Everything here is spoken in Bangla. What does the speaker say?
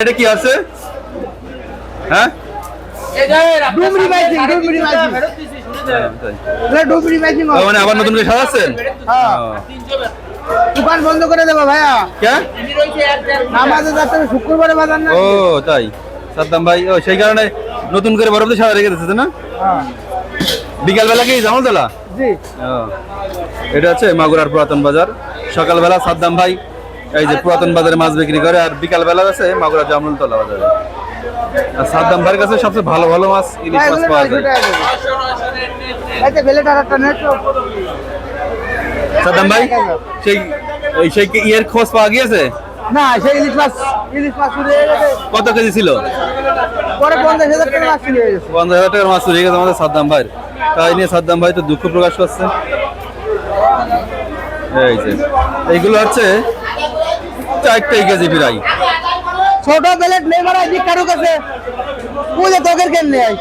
এটা কি আছে? হ্যাঁ? মানে আবার নতুন করে সাজাচ্ছেন? হ্যাঁ। দোকান বন্ধ করে দেবো ভাইয়া। নামাজে যাচ্ছে শুক্রবারে বাজার না। ও তাই। সাদ্দাম ভাই ও সেই কারণে নতুন করে বরফ সাজা রেখে দিচ্ছে না? হ্যাঁ। বিকালবেলা কি জামালতলা? জি। এটা হচ্ছে মাগুরার পুরাতন বাজার। সকালবেলা সাদ্দাম ভাই এই যে পুরাতন বাজারে মাছ বিক্রি করে আর বিকালবেলা আছে মাগুরা জামরুলতলা বাজারে। আর সাদ্দাম ভাইয়ের কাছে সবচেয়ে ভালো ভালো মাছ ইলিশ মাছ পাওয়া যায়। সাদ্দাম ভাই সেই সেই ইয়ের খোঁজ পাওয়া গিয়েছে? না সেই ইলিশ মাছ ইলিশ মাছ কত কেজি ছিল? পরে পঞ্চাশ হাজার টাকা মাছ চুরি হয়ে গেছে। পঞ্চাশ হাজার টাকার মাছ চুরি গেছে আমাদের সাদ্দাম ভাইয়ের। তাই নিয়ে সাদ্দাম ভাই তো দুঃখ প্রকাশ করছে। এই যে এইগুলো হচ্ছে চারটাই কেজি প্রায়। ছোট প্লেট নেই মারা এদিক কারও কাছে? পুজো তোকের কেন নেই